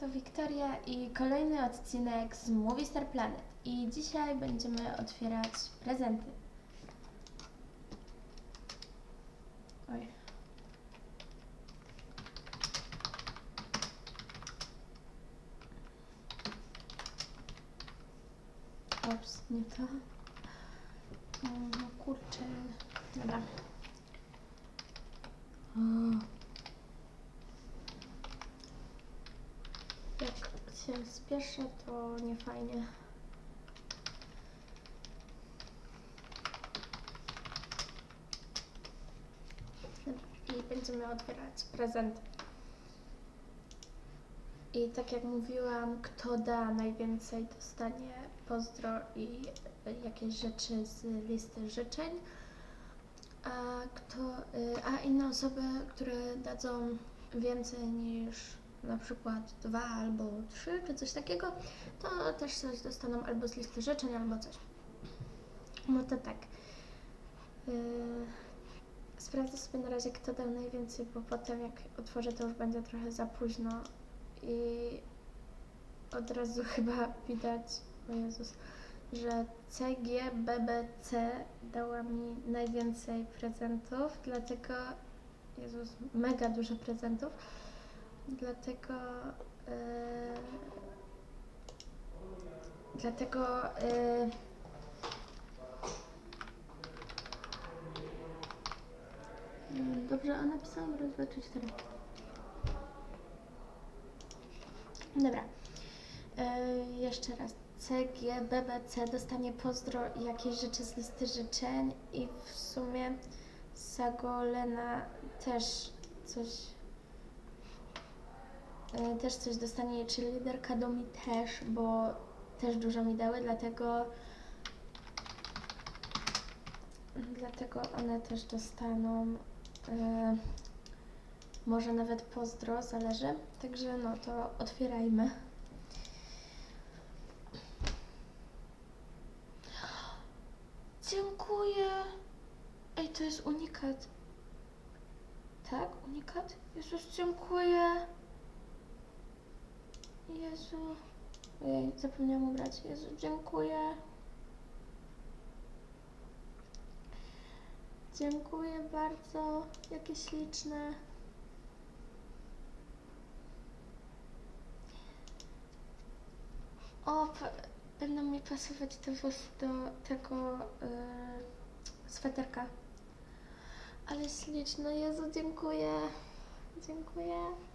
to Wiktoria i kolejny odcinek z Movie Star Planet. I dzisiaj będziemy otwierać prezenty. Oj. Ops, nie to. No kurczę. Dobra. O. Jak się spieszę, to nie fajnie. I będziemy otwierać prezenty. I tak jak mówiłam, kto da najwięcej, dostanie pozdro i jakieś rzeczy z listy życzeń. A, kto, y, a inne osoby, które dadzą więcej niż na przykład dwa albo trzy, czy coś takiego, to też coś dostaną albo z listy życzeń, albo coś. No to tak. Yy, sprawdzę sobie na razie, kto dał najwięcej, bo potem jak otworzę, to już będzie trochę za późno i od razu chyba widać, o Jezus, że CGBBC dała mi najwięcej prezentów, dlatego, Jezus, mega dużo prezentów, dlatego, yy, dlatego, yy, Dobrze, a napisałam raz, dwa, trzy, cztery. Dobra. E, jeszcze raz. CGBBC dostanie pozdro i jakieś rzeczy z listy życzeń i w sumie Sagolena też coś też coś dostanie, czyli liderka Domi też, bo też dużo mi dały, dlatego dlatego one też dostaną e, może nawet pozdro, zależy. Także no to otwierajmy. Dziękuję. Ej, to jest unikat. Tak, unikat? Jezus, dziękuję. Jezu. Ojej, zapomniałam ubrać. Jezu, dziękuję. Dziękuję bardzo. Jakie śliczne. O, będą mi pasować te włosy do tego yy, sweterka. Ale śliczne. Jezu, dziękuję. Dziękuję.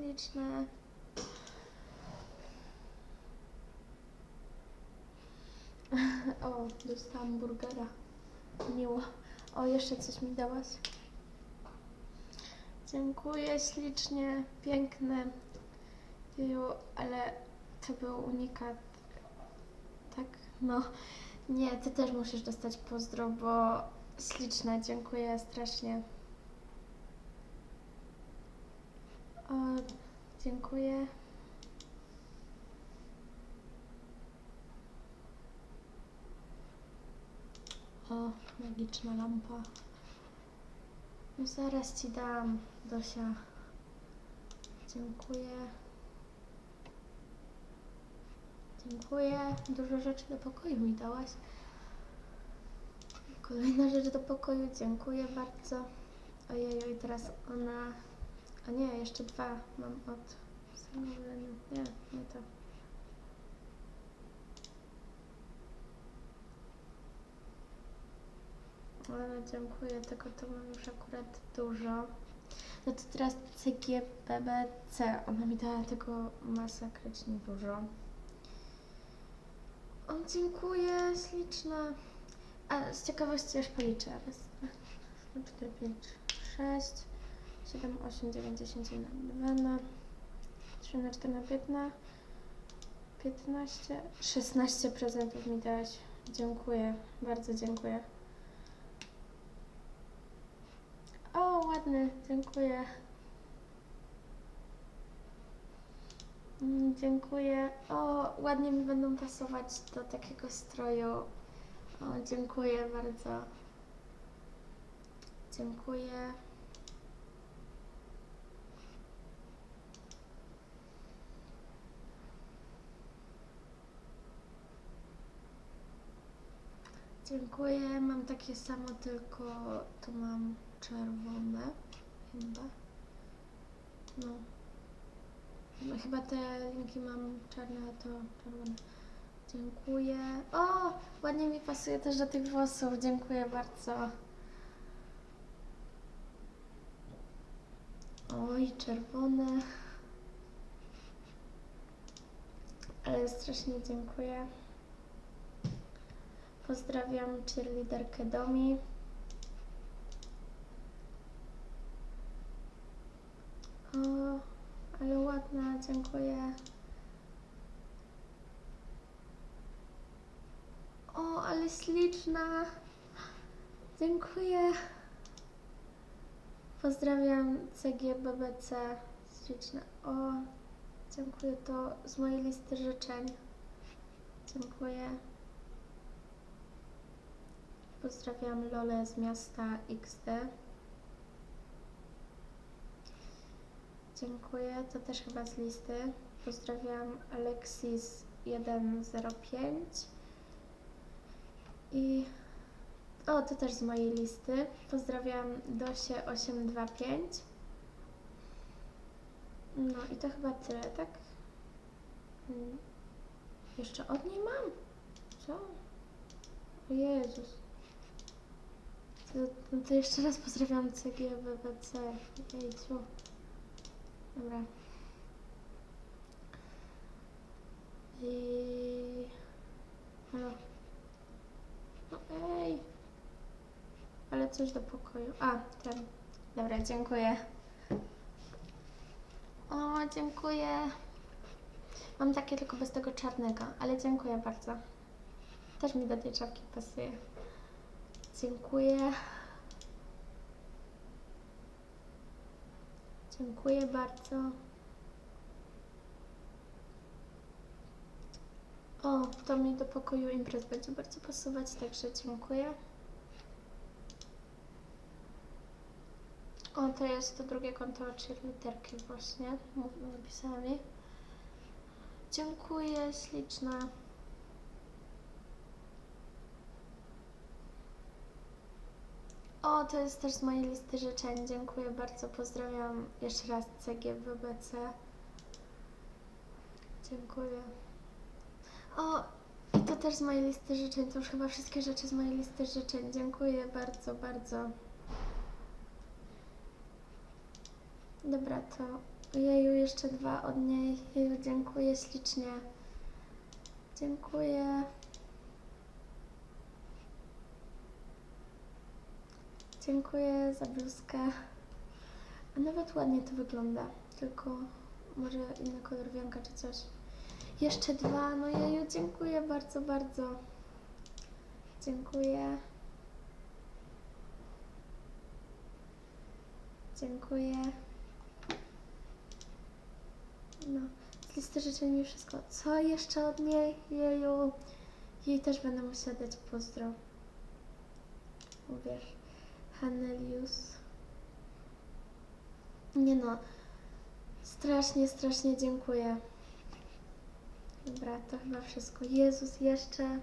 Śliczne. O, dostałam burgera. Miło. O, jeszcze coś mi dałaś. Dziękuję ślicznie, piękne. Jeju, ale to był unikat. Tak? No. Nie, ty też musisz dostać pozdro, bo śliczne, dziękuję strasznie. O, dziękuję. O, magiczna lampa. No zaraz ci dam, Dosia. Dziękuję. Dziękuję. Dużo rzeczy do pokoju mi dałaś. Kolejna rzecz do pokoju. Dziękuję bardzo. Ojej, teraz ona... A nie, jeszcze dwa mam od... Samolenu. Nie, nie to. Ale dziękuję, tego to mam już akurat dużo. No to teraz CGBBC. Ona mi dała tego masakrycznie dużo. O, dziękuję, śliczna. A z ciekawości aż policzę. Raz, dwa, trzy, cztery, pięć, sześć, siedem, osiem, dziewięć, dziesięć, jeden, dwa na trzy na cztery na piętna, piętnaście, szesnaście prezentów mi dałaś. Dziękuję, bardzo dziękuję. O, ładny, dziękuję. Mm, Dziękuję. O, ładnie mi będą pasować do takiego stroju. O, dziękuję bardzo. Dziękuję. Dziękuję. Mam takie samo, tylko tu mam czerwone. Chyba. No. No, Chyba te linki mam czarne, a to czerwone. Dziękuję. O! Ładnie mi pasuje też do tych włosów. Dziękuję bardzo. Oj, czerwone. Ale strasznie dziękuję. Pozdrawiam cheerleaderkę Domi. O, ale ładna, dziękuję. O, ale śliczna. Dziękuję. Pozdrawiam CGBBC. Śliczne. O, dziękuję. To z mojej listy życzeń. Dziękuję. Pozdrawiam Lolę z miasta XD. Dziękuję, to też chyba z listy. Pozdrawiam Alexis 105. I o, to też z mojej listy. Pozdrawiam Dosię 825. No i to chyba tyle, tak? Mm. Jeszcze od niej mam? Co? O Jezus. To, no to jeszcze raz pozdrawiam CGBBC. Jejciu. Dobra. I... Halo. No ej. Ale coś do pokoju. A, ten. Dobra, dziękuję. O, dziękuję. Mam takie tylko bez tego czarnego, ale dziękuję bardzo. Też mi do tej czapki pasuje. Dziękuję. Dziękuję bardzo. O, to mi do pokoju imprez będzie bardzo pasować, także dziękuję. O, to jest to drugie konto cheerleaderki właśnie, jej. Dziękuję, śliczna. O, to jest też z mojej listy życzeń. Dziękuję bardzo. Pozdrawiam jeszcze raz CGWBC. Dziękuję. O, i to też z mojej listy życzeń. To już chyba wszystkie rzeczy z mojej listy życzeń. Dziękuję bardzo, bardzo. Dobra, to jeju, jeszcze dwa od niej. Jeju, dziękuję ślicznie. Dziękuję. Dziękuję za bluzkę. A nawet ładnie to wygląda. Tylko może inny kolor wianka czy coś. Jeszcze dwa. No jeju, dziękuję bardzo, bardzo. Dziękuję. Dziękuję. No, z listy życzeń mi wszystko. Co jeszcze od niej? Jeju. Jej też będę musiała dać pozdro. Uwierz. Hanelius. Nie no. Strasznie, strasznie dziękuję. Dobra, to chyba wszystko. Jezus, jeszcze.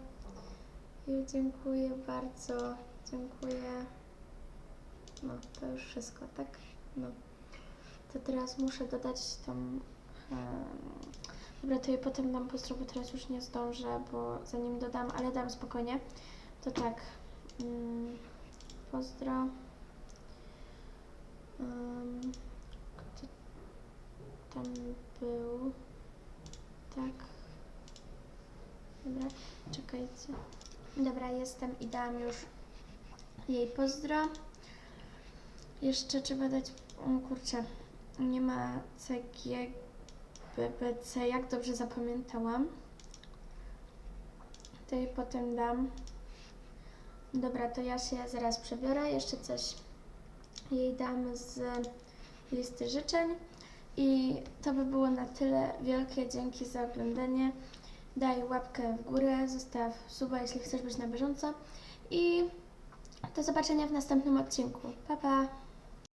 Dziękuję bardzo. Dziękuję. No, to już wszystko, tak? No. To teraz muszę dodać tą... em, Dobra, to jej potem dam pozdro, bo teraz już nie zdążę, bo zanim dodam, ale dam spokojnie. To tak. Mm, pozdro. Um, kto tam był? Tak. Dobra, czekajcie. Dobra, jestem i dałam już jej pozdro. Jeszcze trzeba dać, o kurczę, nie ma CG, BBC, jak dobrze zapamiętałam. To jej potem dam. Dobra, to ja się zaraz przebiorę. Jeszcze coś jej dam z listy życzeń. I to by było na tyle. Wielkie dzięki za oglądanie. Daj łapkę w górę, zostaw suba, jeśli chcesz być na bieżąco. I do zobaczenia w następnym odcinku. Pa, pa!